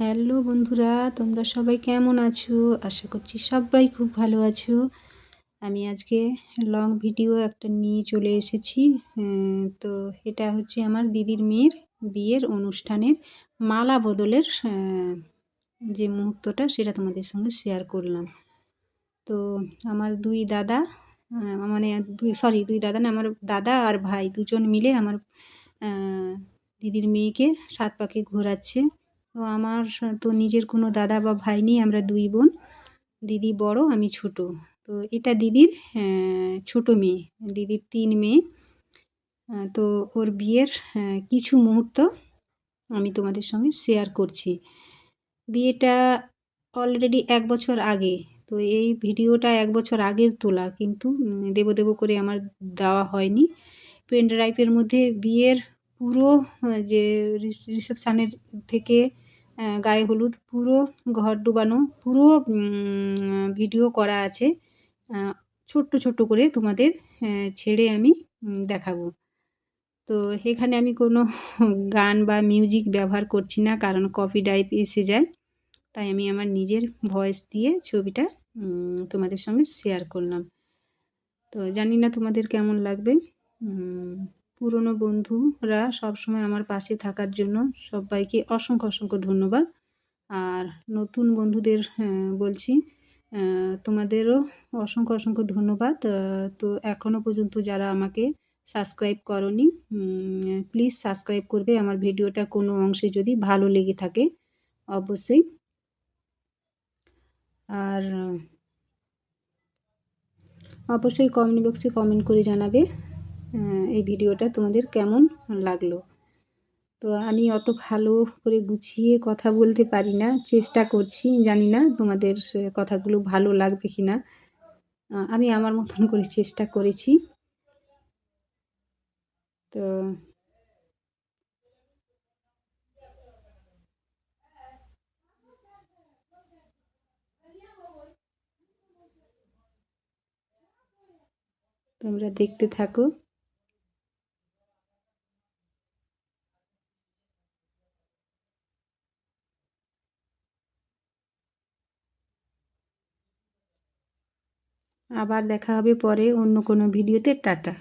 Hello বন্ধুরা, তোমরা সবাই কেমন আছো? আশা করছি সবাই খুব ভালো আছো। আমি আজকে লং ভিডিও একটা নিয়ে চলে এসেছি। তো এটা হচ্ছে আমার দিদির মেয়ের বিয়ের অনুষ্ঠানের মালা বদলের যে মুহূর্তটা সেটা তোমাদের সঙ্গে শেয়ার করলাম। তো আমার দুই দাদা মানে দুই সরি দুই দাদা না, আমার দাদা আর ভাই দুজন মিলে আমার দিদির মেয়েকে সাত পাকে ঘোরাচ্ছে। তো আমার তো নিজের কোনো দাদা বা ভাই নেই, আমরা দুই বোন। দিদি বড়, আমি ছোট। তো এটা দিদির ছোট মেয়ে, দিদির তিন মেয়ে। তো ওর বিয়ের কিছু মুহূর্ত আমি তোমাদের সঙ্গে শেয়ার করছি। বিয়েটা অলরেডি এক বছর আগে, তো এই ভিডিওটা এক বছর আগের তোলা, কিন্তু দেবো দেবো করে আমার দেওয়া হয়নি। পেন ড্রাইভের মধ্যে বিয়ের পুরো যে রিসেপশানের থেকে গায়ে হলুদ, পুরো ঘর ডুবানো, পুরো ভিডিও করা আছে। ছোট্ট ছোট্ট করে তোমাদের ছেড়ে আমি দেখাবো। তো এখানে আমি কোনো গান বা মিউজিক ব্যবহার করছি না, কারণ কপিরাইট এসে যায়। তাই আমি আমার নিজের ভয়েস দিয়ে ছবিটা তোমাদের সঙ্গে শেয়ার করলাম। তো জানি না তোমাদের কেমন লাগবে। পুরনো বন্ধুরা সবসময় আমার পাশে থাকার জন্য সবাইকে অসংখ্য অসংখ্য ধন্যবাদ। আর নতুন বন্ধুদের বলছি তোমাদেরও অসংখ্য অসংখ্য ধন্যবাদ। তো এখনও পর্যন্ত যারা আমাকে সাবস্ক্রাইব করনি প্লিজ সাবস্ক্রাইব করবে। আমার ভিডিওটা কোনো অংশে যদি ভালো লেগে থাকে, অবশ্যই। আর অবশ্যই কমেন্ট বক্সে কমেন্ট করে জানাবে। এই ভিডিওটা তোমাদের কেমন লাগল? তো আমি অত ভালো করে গুছিয়ে কথা বলতে পারি না, চেষ্টা করছি, জানি না তোমাদের কথাগুলো ভালো লাগবে কি না আমি আমার মতন করে চেষ্টা করেছি। তো তোমরা দেখতে থাকো। আবার দেখা হবে পরে অন্য কোনো ভিডিওতে টাটা।